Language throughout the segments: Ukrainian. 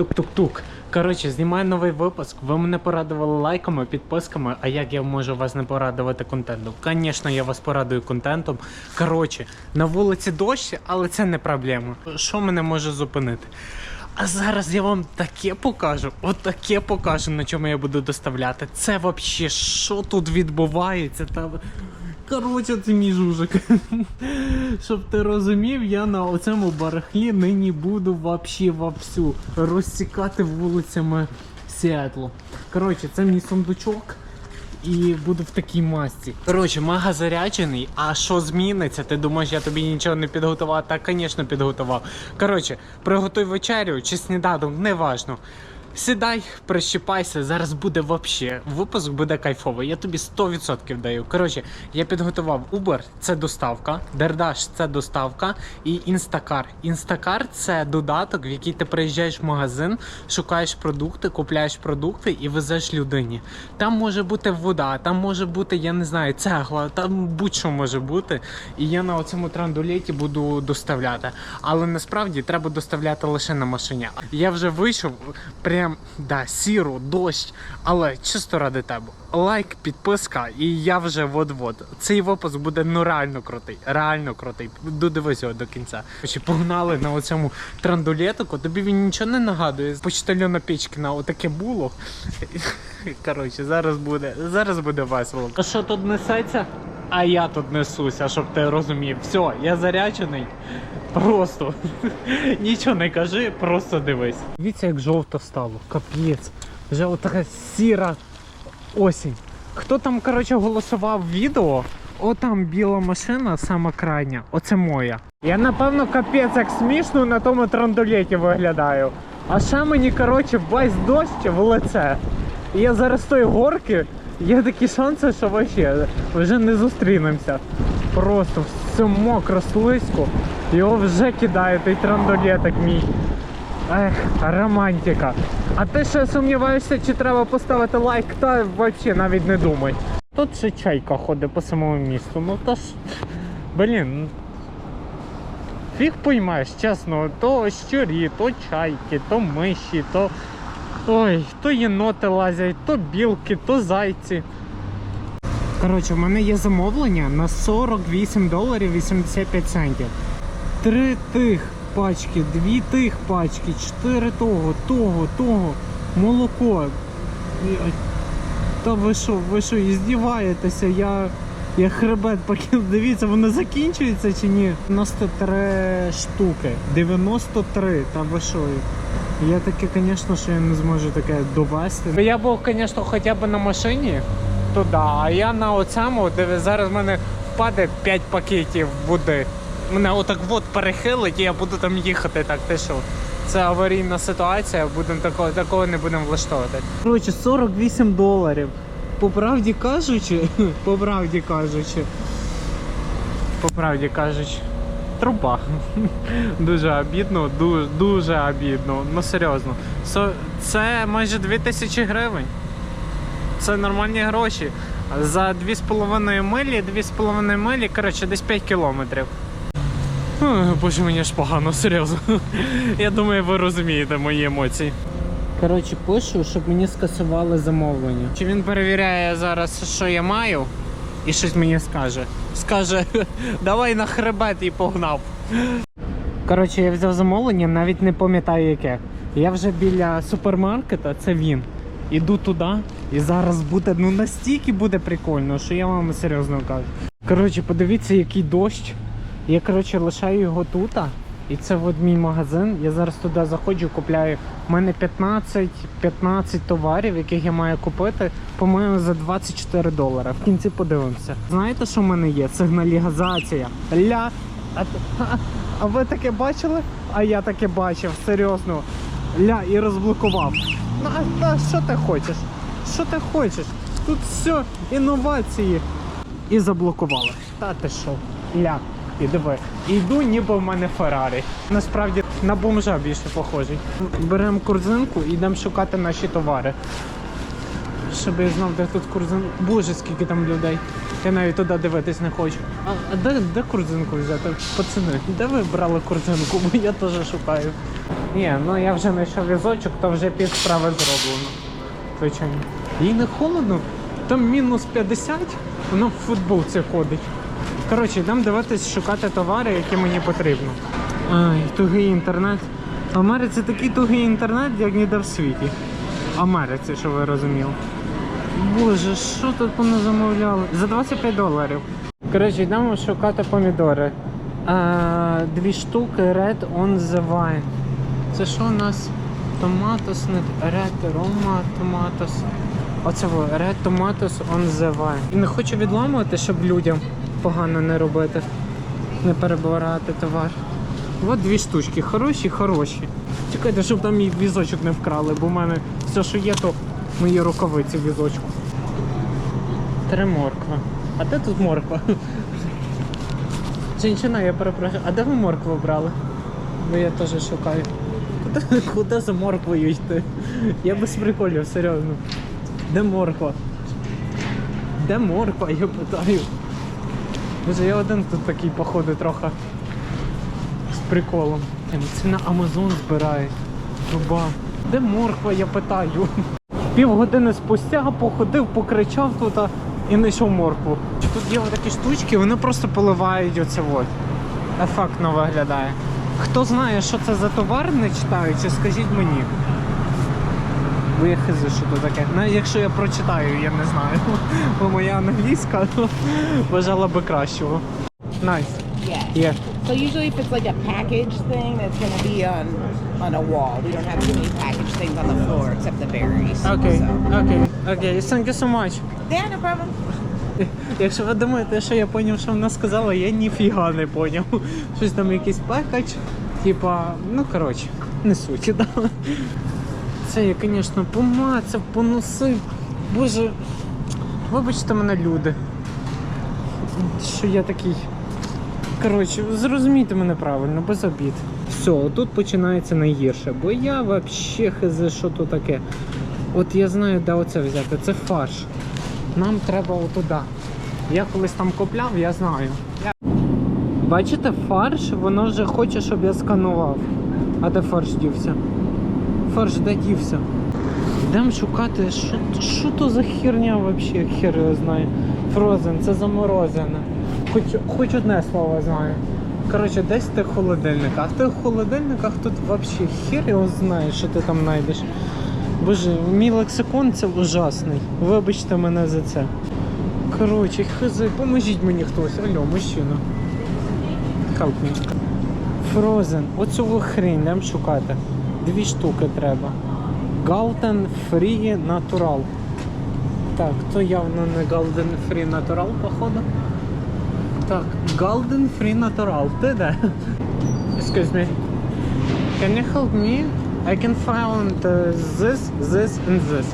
Тук-тук-тук. Коротше, знімаю новий випуск. Ви мене порадували лайками, підписками. А як я можу вас не порадувати контентом? Звісно, я вас порадую контентом. Коротше, на вулиці дощ, але це не проблема. Що мене може зупинити? А зараз я вам таке покажу, от таке покажу, на чому я буду доставляти. Це взагалі, що тут відбувається? Та... Коротше, це мій жужик. Щоб ти розумів, я на оцьому барахлі нині буду вообще вовсю розсікати вулицями Сіетлу. Коротше, це мій сундучок. І буду в такій масці. Коротше, мага заряджений. А що зміниться? Ти думаєш, я тобі нічого не підготував? Так, звісно, підготував. Коротше, приготуй вечерю чи сніданок, неважно. Сідай, прищіпайся, зараз буде вообще. Випуск буде кайфовий. Я тобі 100% даю. Коротше, я підготував Uber, це доставка, Дердаш це доставка і Інстакар. Інстакар це додаток, в який ти приїжджаєш в магазин, шукаєш продукти, купляєш продукти і везеш людині. Там може бути вода, там може бути, я не знаю, цегла, там будь-що може бути. І я на цьому трандулеті буду доставляти. Але насправді треба доставляти лише на машині. Я вже вийшов, прям да, сіру, дощ, але чисто ради тебе. Лайк, підписка, і я вже вот-вот. Цей випуск буде ну реально крутий. Реально крутий. Додивись його до кінця. Чи погнали на оцьому трандулетику, тобі він нічого не нагадує. Почтальона Печкіна отаке було. Коротше, зараз буде, зараз буде весело. А що тут несеться? А я тут несуся, щоб ти розумів. Все, я заряджений. Просто нічого не кажи, просто дивись. Дивіться, як жовто стало. Капець. Вже отака сіра осінь. Хто там, коротше, голосував відео? О, там біла машина, сама крайня. Оце моя. Я напевно капець як смішно на тому трандулеті виглядаю. А ще мені, коротше, весь дощ в лице. І я зараз з тої горки. Є такі шанси, що вообще вже не зустрінемося. Просто все мокро, слизько. Його вже кидає той трандулетик мій. Ех, романтика. А ти ще сумніваєшся, чи треба поставити лайк, та взагалі навіть не думай. Тут ще чайка ходить по самому місту. Ну то ж. Блін. Фіг поймаєш, чесно, то щурі, то чайки, то миші, то. Ой, то єноти лазять, то білки, то зайці. Коротше, в мене є замовлення на 48 доларів 85 центів. Три тих пачки, дві тих пачки, чотири того, того, того, молоко. Та ви що, ви що, іздіваєтеся? Я, я хребет покинув. Дивіться, воно закінчується чи ні? 93 штуки. 93, та ви що? Я таке, звісно, що я не зможу таке довести. Я був, звісно, хоча б на машині, то да. А я на оцьому, де зараз в мене впаде 5 пакетів води. Мене отак от перехилить, і я буду там їхати. Так, ти що? Це аварійна ситуація, будемо такого, такого не будемо влаштовувати. Коротше, 48 доларів. По правді кажучи, по правді кажучи, по правді кажучи, труба. Дуже обідно, дуже, дуже обідно. Ну серйозно. Це майже 2000 гривень. Це нормальні гроші. За 2,5 милі, 2,5 милі, коротше, десь 5 кілометрів. Боже, мені ж погано, серйозно. Я думаю, ви розумієте мої емоції. Коротше, пишу, щоб мені скасували замовлення. Чи він перевіряє зараз, що я маю, і щось мені скаже. Скаже, давай на хребет і погнав. Коротше, я взяв замовлення, навіть не пам'ятаю яке. Я вже біля супермаркета, це він. Іду туди, і зараз буде ну настільки буде прикольно, що я вам серйозно кажу. Коротше, подивіться, який дощ. Я коротше лишаю його тут. І це от мій магазин. Я зараз туди заходжу, купляю. У мене 15, 15 товарів, яких я маю купити, по-моєму, за 24 долари. В кінці подивимося. Знаєте, що в мене є? Сигналізація. Ля. А, а, а ви таке бачили? А я таке бачив, серйозно. Ля, і розблокував. Ну, а, а що ти хочеш? Що ти хочеш? Тут все, інновації. І заблокували. Та ти що? Ля. І диви, і йду, ніби в мене Феррарі. Насправді на бомжа більше похожий. Беремо корзинку і йдемо шукати наші товари. Щоб я знав, де тут корзинка. Боже, скільки там людей. Я навіть туди дивитись не хочу. А, а де, де корзинку взяти? Пацани, де ви брали корзинку? Бо я теж шукаю. Ні, ну я вже знайшов візочок, то вже пів справи зроблено. Звичайно. Їй не холодно, там мінус 50, воно в футболці ходить. Коротше, йдемо дивитись, шукати товари, які мені потрібно. Ай, тугий інтернет. В Америці такий тугий інтернет, як ніде в світі. Америці, що ви розуміли. Боже, що тут вони замовляли? За 25 доларів. Коротше, йдемо шукати помідори. А, дві штуки Red on the Vine. Це що у нас? Томатос, Red Roma Tomatoes. Оце Red Tomatoes on the Vine. Не хочу відламувати, щоб людям погано не робити. Не перебирати товар. От дві штучки, хороші, хороші. Чекайте, щоб там мій візочок не вкрали, бо в мене все, що є, то мої рукавиці в візочку. Три моркви. А де тут морква? Женщина, я перепрошую, а де ви моркву брали? Бо я теж шукаю. Куди, куди за морквою йти? Я без приколів, серйозно. Де морква? Де морква, я питаю. Боже, я один тут такий, походу, трохи з приколом. Це на Амазон збирають. Труба. Де морква, я питаю. Півгодини спустя походив, покричав тут і знайшов моркву. Тут є такі штучки, вони просто поливають оце от. Ефектно виглядає. Хто знає, що це за товар, не читаючи, скажіть мені. Хизу, що тут таке. Навіть якщо я прочитаю, я не знаю. Бо моя англійська ну, бажала би кращого. Найс. Yes. Є. So usually if it's like a package thing, that's gonna be on on a wall. We don't have too many package things on the floor except the berries. Окей, So. окей, окей. Thank you so much. Yeah, no problem. Якщо ви думаєте, що я зрозумів, що вона сказала, я ніфіга не зрозумів. Щось там якийсь пекач. Типа, ну коротше, не суть, да. Це я, звісно, помацав, поносив. Боже, вибачте мене, люди. Що я такий. Коротше, зрозумійте мене правильно, без обід. Все, тут починається найгірше, бо я взагалі хз, що то таке. От я знаю, де оце взяти. Це фарш. Нам треба отуди. Я колись там купляв, я знаю. Бачите, фарш, воно вже хоче, щоб я сканував. А де фарш дівся? Фарш де? Йдемо шукати, що, що то за херня взагалі, хер його знає. Фрозен, це заморозене. Хоч, хоч одне слово знаю. Коротше, десь в тих холодильниках. В тих холодильниках тут взагалі хер його знає, що ти там знайдеш. Боже, мій лексикон це ужасний. Вибачте мене за це. Коротше, хз, поможіть мені хтось. Алло, мужчина. Help me. Frozen. Оцю хрінь нам шукати. Дві штуки треба. Galten Free Natural. Так, то явно не Galden Free Natural, походу. Так, Galden Free Natural. Ти де? Excuse me. Can you help me? I can find uh, this, this, and this.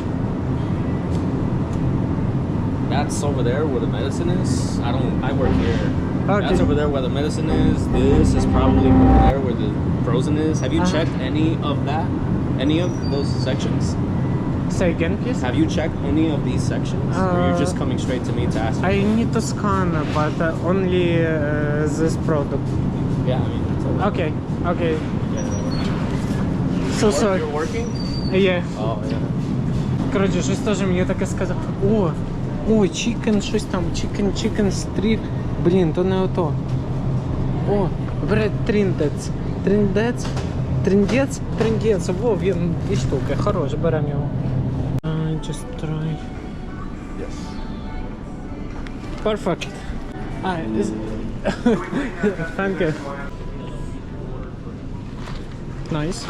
That's over there where the medicine is. I don't. I work here. Okay. That's over there where the medicine is. This is probably over there where the frozen is. Have you Uh-huh. checked any of that? Any of those sections? Say again, please. Have you checked any of these sections? or you're just Uh, coming straight to me to ask? I need to scan, but uh, only uh, this product. yeah, I mean. Okay, okay. Yeah. So Or sorry. You're working? Yeah. Oh yeah. Коротше, щось теж мені таке сказав. О, о, чікен, щось там, чікен, чікен стрік. Блін, то не ото. О, бред тріндець. Тріндець. Тріндець? Тріндець. Во, він дві штуки. Хорош, беремо його. I just try. Yes. Perfect. Ah, is... Thank you. Nice.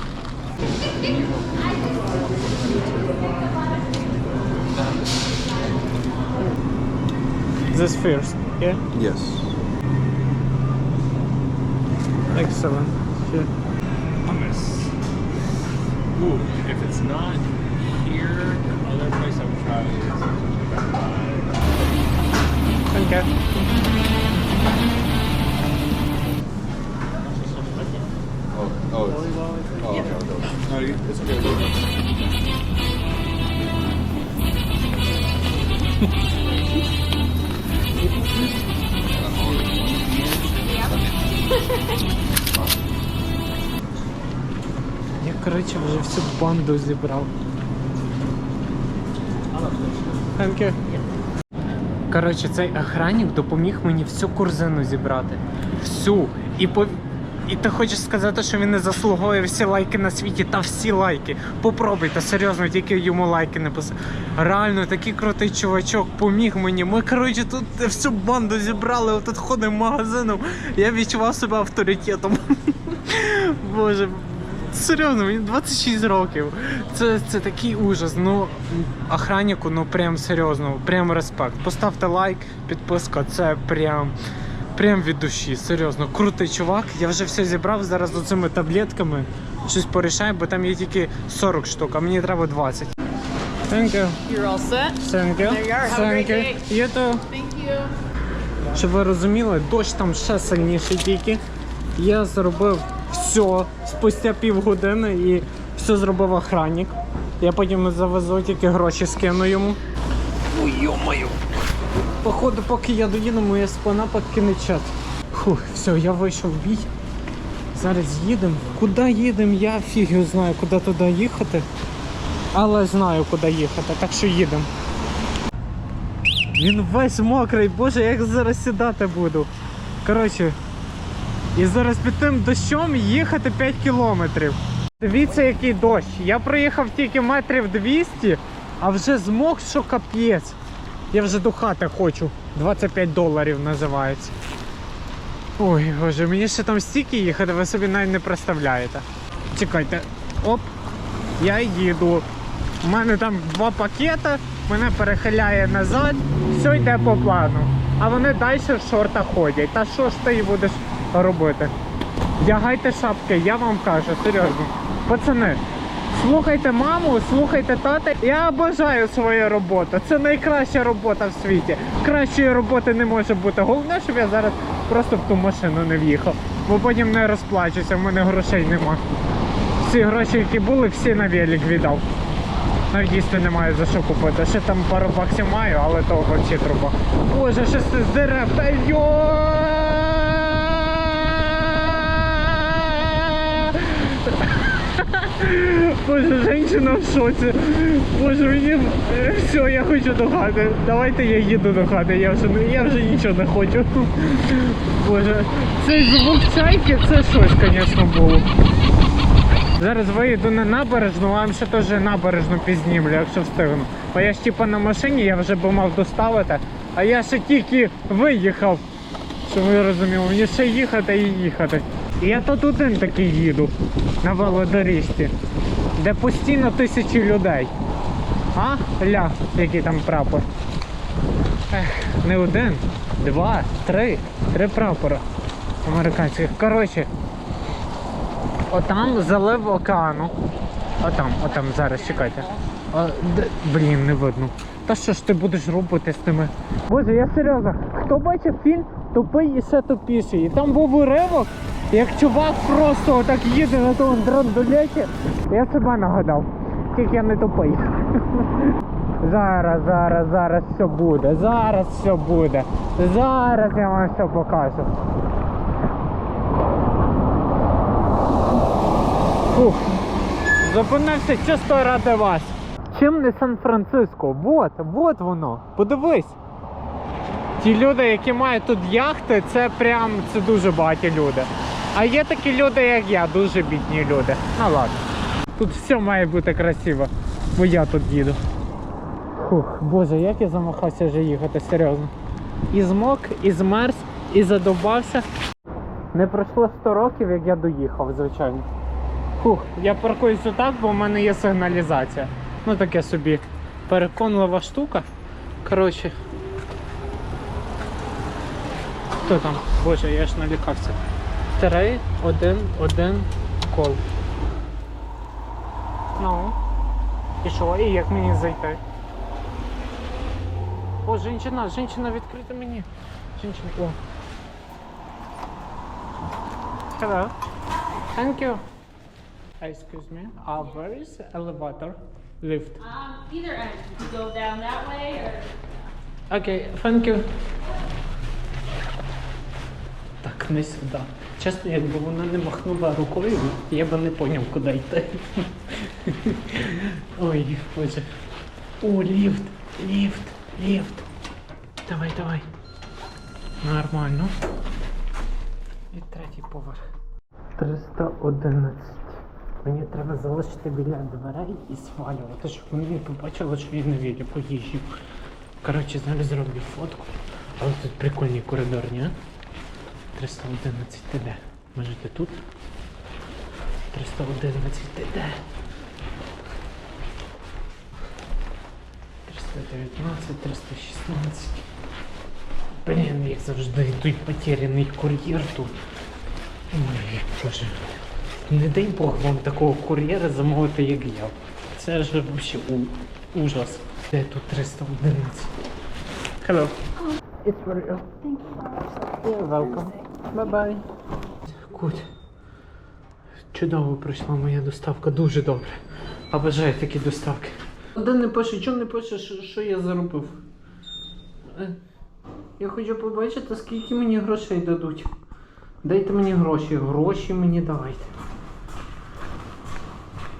This first, yeah? Yes. Excellent. Yeah. hummus. Ooh, if it's not here, the other place I would try is Thank you. Oh. Oh. It's, oh. Okay. okay. Oh, no, it's okay. Коротше, вже всю банду зібрав. Thank you. Коротше, цей охранник допоміг мені всю корзину зібрати. Всю. І по. І ти хочеш сказати, що він не заслуговує всі лайки на світі та всі лайки. Попробуйте, серйозно, тільки йому лайки не писати. Реально, такий крутий чувачок поміг мені. Ми, коротше, тут всю банду зібрали, отут ходимо магазином. Я відчував себе авторитетом. Боже, серйозно, мені 26 років. Це, це такий ужас. Ну, охраннику, ну прям серйозно, прям респект. Поставте лайк, підписка, це прям. Прям від душі, серйозно, крутий чувак. Я вже все зібрав зараз оцими таблетками. Щось порішаю, бо там є тільки 40 штук, а мені треба 20. Thank you. You're all set. Thank you. There you are. Have a great you. day. You too. Thank you. Щоб ви розуміли, дощ там ще сильніший тільки. Я зробив все спустя півгодини і все зробив охранник. Я потім завезу, тільки гроші скину йому. Ой, йо-моє. Походу, поки я доїду, моя спина покине чат. Фух, все, я вийшов в бій. Зараз їдемо. Куди їдемо? Я фіг його знаю, куди туди їхати. Але знаю, куди їхати, так що їдемо. Він весь мокрий, боже, як зараз сідати буду. Коротше, і зараз під тим дощом їхати 5 кілометрів. Дивіться, який дощ. Я проїхав тільки метрів 200, а вже змок, що капець. Я вже до хати хочу. 25 доларів називається. Ой, боже, мені ще там стільки їхати, ви собі навіть не представляєте. Чекайте. Оп, я їду. У мене там два пакети, мене перехиляє назад, все йде по плану. А вони далі в шортах ходять. Та що ж ти будеш робити? Вдягайте шапки, я вам кажу, серйозно. Пацани, слухайте маму, слухайте тата. Я обожаю свою роботу. Це найкраща робота в світі. Кращої роботи не може бути. Головне, щоб я зараз просто в ту машину не в'їхав. Бо потім не розплачуся, в мене грошей нема. Всі гроші, які були, всі на велик віддав. Навіть їсти немає за що купити. Ще там пару баксів маю, але то взагалі труба. Боже, що це з дерев? Та йо! Боже, женщина в шоці. Боже, мені все, я хочу до хати. Давайте я їду до хати. Я вже, я вже нічого не хочу. Боже, цей звук чайки, це щось, звісно, було. Зараз виїду на набережну, а ще теж набережну пізнімлю, якщо встигну. Бо я ж типа на машині, я вже би мав доставити, а я ще тільки виїхав. Щоб ви розуміли, мені ще їхати і їхати. Я тут один такий їду на велодоріжці, де постійно тисячі людей. А? Ля, який там прапор. Ех, не один, два, три, три прапора американських. Коротше, Отам залив океану. Отам, отам, зараз чекайте. А, де- блін, не видно. Та що ж ти будеш робити з тими? Боже, я серйозно, хто бачив фільм тупий і ще тупіший. І там був уривок, як чувак просто отак їде на тому драндулеті. Я себе нагадав. Тільки я не тупий. Зараз, зараз, зараз все буде. Зараз все буде. Зараз я вам все покажу. Фух. Зупинився чисто ради вас. Чим не Сан-Франциско? Вот, вот воно. Подивись. Ті люди, які мають тут яхти, це прям це дуже багаті люди. А є такі люди, як я, дуже бідні люди. Ну ладно. Тут все має бути красиво, бо я тут їду. Фух, боже, як я замахався вже їхати, серйозно. І змок, і змерз, і задовбався. Не пройшло 100 років, як я доїхав, звичайно. Фух, я паркуюсь отак, бо в мене є сигналізація. Ну таке собі переконлива штука. Коротше. Хто там? Боже, я ж налякався. Три, один, один, кол. Ну. І що? І як мені зайти? О, жінчина, жінчина, відкрити мені. Жінчина, о. Hello. Thank you. Excuse me. Uh, where is the elevator? Lift. Um, either end. You go down that way or Okay, thank you. Махни сюди. Чесно, якби вона не махнула рукою, я би не поняв, куди йти. Ой, боже. О, ліфт, ліфт, ліфт. Давай, давай. Нормально. І третій поверх. 311. Мені треба залишити біля дверей і свалювати, щоб вони не побачили, що я не вірю по їжі. Коротше, зараз зроблю фотку. Але тут прикольний коридор, ні? 311 ти де? Може тут? 311 ти де? 319, 316. Блін, як завжди, той потеряний кур'єр тут. Ой, боже. Не дай Бог вам такого кур'єра замовити, як я. Це ж вообще у- ужас. Де тут 311? Hello. It's for you. You're welcome. Куть. Чудово пройшла моя доставка, дуже добре. Обожаю такі доставки. Де не пише, чому не пише, що, що я заробив? Е, Я хочу побачити, скільки мені грошей дадуть. Дайте мені гроші, гроші мені давайте.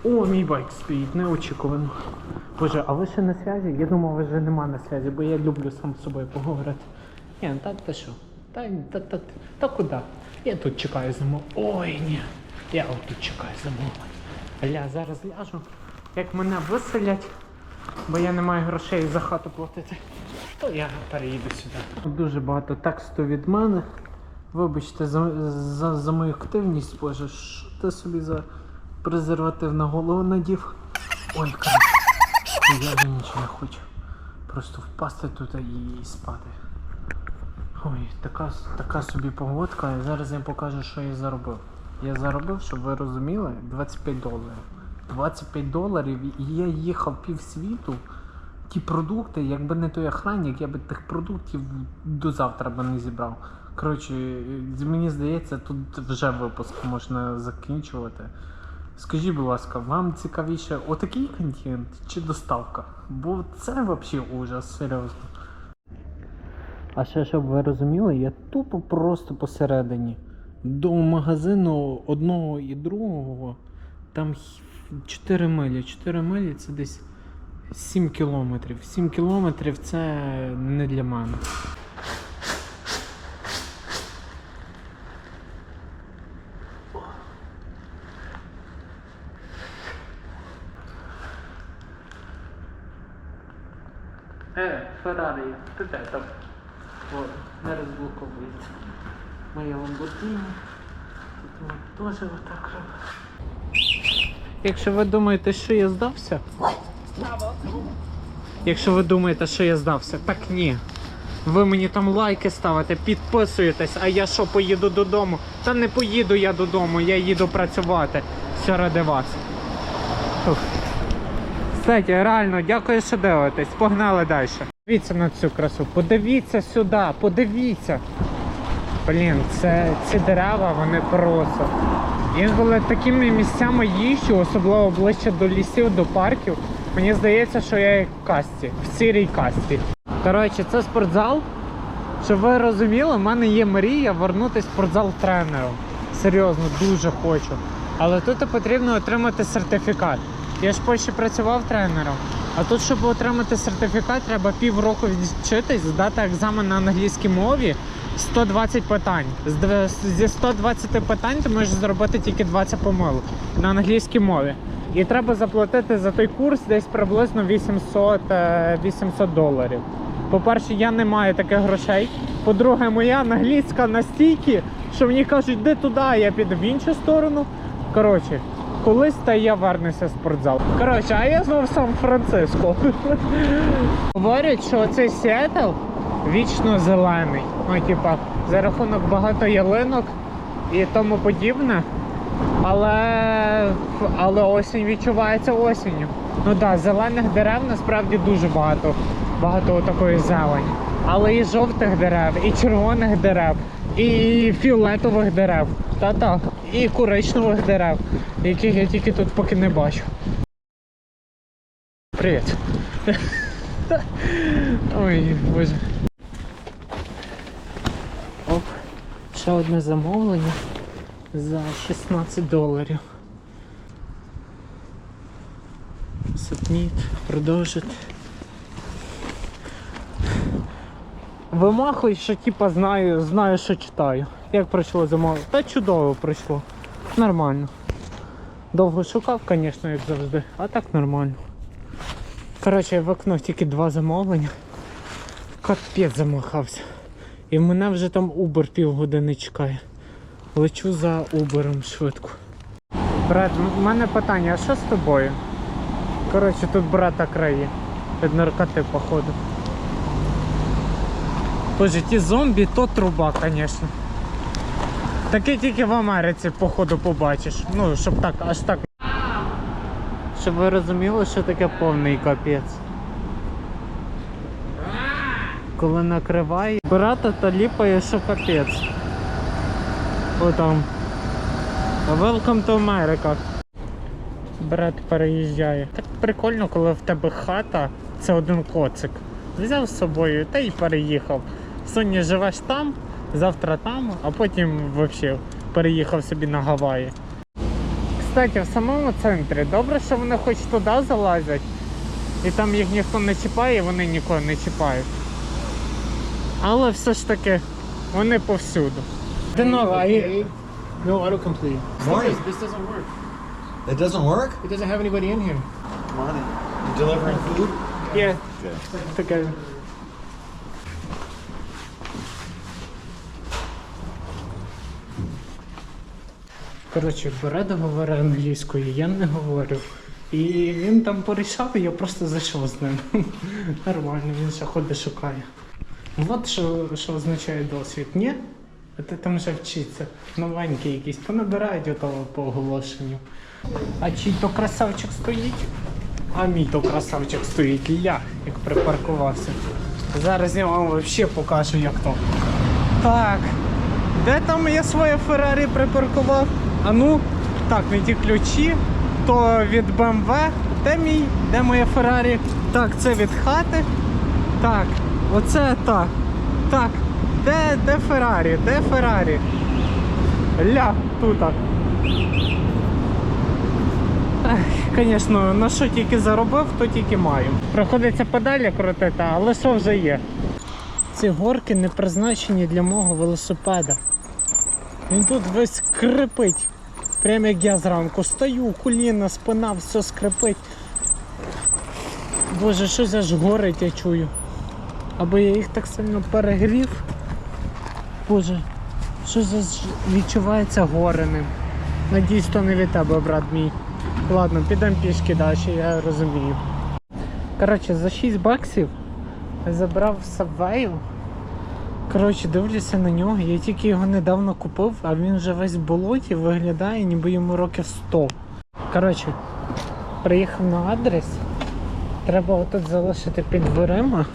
О, мій байк стоїть, неочікувано. Боже, а ви ще на зв'язі? Я думав, ви вже нема на зв'язі, бо я люблю сам з собою поговорити. Ні, та ти що? Та, та, та, та куди? Я тут чекаю замов. Ой, ні. Я отут чекаю замовлення. Аля, зараз ляжу. Як мене виселять, бо я не маю грошей за хату платити, то я переїду сюди. Дуже багато тексту від мене. Вибачте за, за, за мою активність, боже, що ти собі за презерватив на голову надів. Ой, коротше, я вже нічого не хочу. Просто впасти тут і спати. Ой, така, така собі погодка. Зараз я покажу, що я заробив. Я заробив, щоб ви розуміли, 25 доларів. 25 доларів і я їхав пів світу. Ті продукти, якби не той охранник, я би тих продуктів до завтра би не зібрав. Коротше, мені здається, тут вже випуск можна закінчувати. Скажіть, будь ласка, вам цікавіше отакий контент чи доставка? Бо це взагалі ужас, серйозно. А ще, щоб ви розуміли, я тупо просто посередині. До магазину одного і другого там 4 милі. 4 милі це десь 7 кілометрів. 7 кілометрів це не для мене. Е, Феррарі, ти де там? О, не розблоковується. Моя ламборджині. Тут ми теж отак робимо. Якщо ви думаєте, що я здався. Якщо ви думаєте, що я здався, так ні. Ви мені там лайки ставите, підписуєтесь, а я що, поїду додому? Та не поїду я додому, я їду працювати. Все ради вас. Кстати, реально, дякую, що дивитесь. Погнали далі. Дивіться на цю красу. Подивіться сюди, подивіться. Блін, це ці дерева, вони просто. Інколи такими місцями їжджу, особливо ближче до лісів, до парків. Мені здається, що я в касті, в сірій касті. Коротше, це спортзал. Щоб ви розуміли, в мене є мрія вернутися в спортзал тренером. Серйозно, дуже хочу. Але тут потрібно отримати сертифікат. Я ж в Польщі працював тренером. А тут, щоб отримати сертифікат, треба півроку вчитись, здати екзамен на англійській мові. 120 питань. Зі 120 питань ти можеш зробити тільки 20 помилок на англійській мові. І треба заплатити за той курс десь приблизно 800, е, 800 доларів. По-перше, я не маю таких грошей. По-друге, моя англійська настільки, що мені кажуть, де туди, я піду в іншу сторону. Коротше, колись та я вернуся в спортзал. Коротше, а я знову Сан-Франциско. Говорять, що цей Сіетл вічно зелений. Ну, типа, за рахунок багато ялинок і тому подібне. Але, але осінь відчувається осінню. Ну так, да, зелених дерев насправді дуже багато. Багато такої зелені. Але і жовтих дерев, і червоних дерев, і фіолетових дерев. Та-та, і коричневих дерев, яких я тільки тут поки не бачу. Привіт. Ой, боже. Оп. Ще одне замовлення за 16 доларів. Submit, продовжити. Вимахуй, що типа знаю, знаю, що читаю. Як пройшло замовлення? Та чудово пройшло. Нормально. Довго шукав, звісно, як завжди, а так нормально. Коротше, я виконав тільки два замовлення. Капець замахався. І мене вже там Uber півгодини чекає. Лечу за Uber швидко. Брат, в мене питання, а що з тобою? Коротше, тут брата краї. Від наркоти, походу. Боже, ті зомбі то труба, звісно. Таке тільки в Америці, походу, побачиш. Ну, щоб так, аж так. Щоб ви розуміли, що таке повний капець. Коли накриває, брата то ліпає, що капець. О там. Welcome to America. Брат переїжджає. Так прикольно, коли в тебе хата, це один коцик. Взяв з собою та й переїхав. Сьогодні живеш там, завтра там, а потім взагалі переїхав собі на Гаваї. Кстати, в самому центрі добре, що вони хоч туди залазять, і там їх ніхто не чіпає, і вони нікого не чіпають. Але все ж таки вони повсюду. No, autocomplete. Morning. This doesn't work. It doesn't work? It doesn't have anybody in here. You delivering food? Є таке. Коротше, Береда говорить англійською, я не говорю. І він там порішав, і я просто зайшов з ним. Нормально, він ще ходить шукає. От що, що означає досвід. Ні? А ти там вже вчиться. Новенький якийсь, понабирають отого по оголошенню. А чий то красавчик стоїть? А мій то красавчик стоїть ля, як припаркувався. Зараз я вам взагалі покажу, як то. Так. Де там я своє Феррарі припаркував? А ну, так, не ті ключі. То від BMW. Де мій? Де моє Феррарі? Так, це від хати. Так, оце так. Так. Де, де Феррарі? Де Феррарі? Ля, тут. Звісно, на що тільки заробив, то тільки маю. Приходиться подалі крутити, але що вже є. Ці горки не призначені для мого велосипеда. Він тут весь скрипить. Прямо як я зранку стою, коліна, спина, все скрипить. Боже, щось аж горить, я чую. Або я їх так сильно перегрів. Боже, щось аж відчувається гореним. Надіюсь, то не від тебе, брат мій. Ладно, підемо пішки далі, я розумію. Коротше, за 6 баксів забрав Subway. Коротше, дивлюся на нього. Я тільки його недавно купив, а він вже весь в болоті виглядає, ніби йому років 100. Коротше, приїхав на адрес. Треба отут залишити під дверима.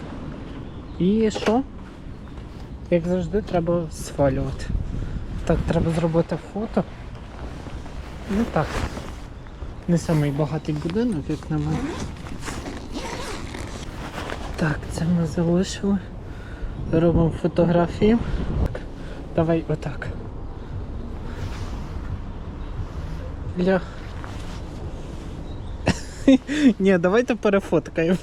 І що? Як завжди, треба свалювати. Так, треба зробити фото. Ну так. Не самий багатий будинок, як на мене. Так, це ми залишили. Робимо фотографії. Давай отак. Ля. Ні, давайте перефоткаємо.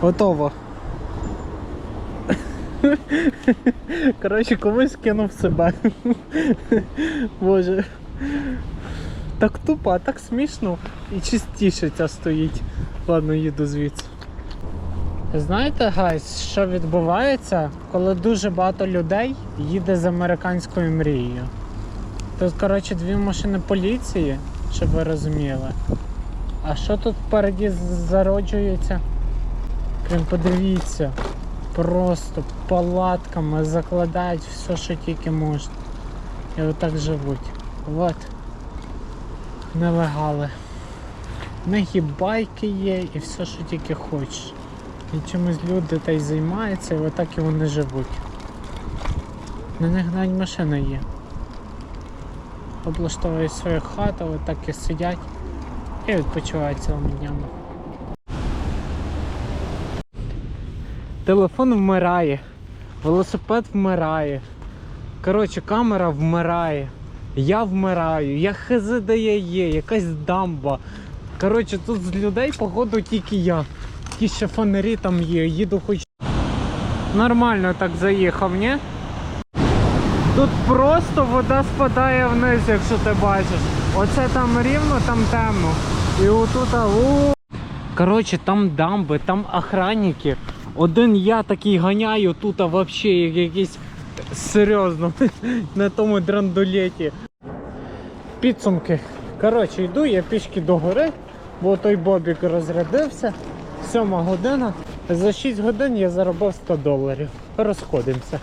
Готово. Коротше, комусь кинув себе. Боже. Так тупо, а так смішно і чистіше ця стоїть. Ладно, їду звідси. Знаєте, гайс, що відбувається, коли дуже багато людей їде з американською мрією? Тут, коротше, дві машини поліції, щоб ви розуміли. А що тут впереді зароджується? Прям подивіться. Просто палатками закладають все, що тільки можна. І отак живуть. От. Нелегали. В них і байки є, і все, що тільки хочеш. І чимось люди та й займаються, і отак і вони живуть. На них навіть машина є. Облаштовують свою хату, отак і сидять і відпочивають цілими днями. телефон вмирає, велосипед вмирає. Коротше, камера вмирає. Я вмираю, я хз є, якась дамба. Коротше, тут з людей, походу, тільки я. Ті ще фонарі там є, їду хоч. Нормально так заїхав, ні? Тут просто вода спадає вниз, якщо ти бачиш. Оце там рівно, там темно. І отут. а, у. Коротше, там дамби, там охранники. Один я такий ганяю, тут вообще якийсь серйозно на тому драндулеті. Підсумки. Коротше, йду я пішки до гори, бо той бобік розрядився. Сьома година. За 6 годин я заробив 100 доларів. Розходимося.